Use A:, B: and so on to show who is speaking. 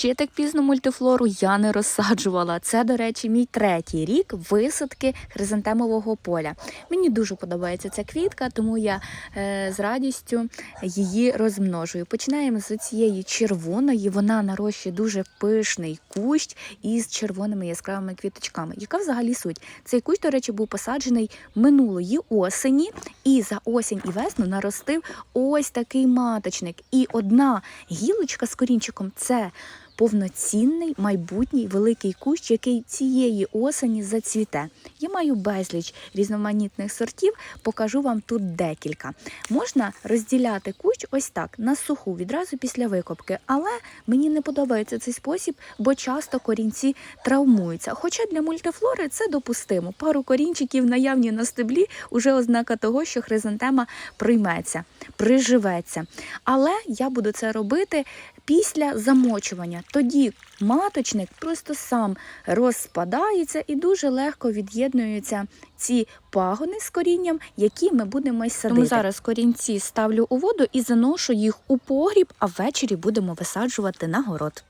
A: Ще так пізно мультифлору я не розсаджувала. Це, до речі, мій третій рік висадки хризантемового поля. Мені дуже подобається ця квітка, тому я е, з радістю її розмножую. Починаємо з цієї червоної. Вона нарощує дуже пишний кущ із червоними яскравими квіточками. Яка взагалі суть? Цей кущ, до речі, був посаджений минулої осені, і за осінь і весну наростив ось такий маточник. І одна гілочка з корінчиком це повноцінний майбутній великий кущ, який цієї осені зацвіте. Я маю безліч різноманітних сортів, покажу вам тут декілька. Можна розділяти кущ ось так на суху відразу після викопки, але мені не подобається цей спосіб, бо часто корінці травмуються. Хоча для мультифлори це допустимо. Пару корінчиків наявні на стеблі уже ознака того, що хризантема прийметься, приживеться. Але я буду це робити після замочування. Тоді маточник просто сам розпадається і дуже легко від'єднуються ці пагони з корінням, які ми будемо й садити. Тому зараз корінці ставлю у воду і заношу їх у погріб, а ввечері будемо висаджувати на город.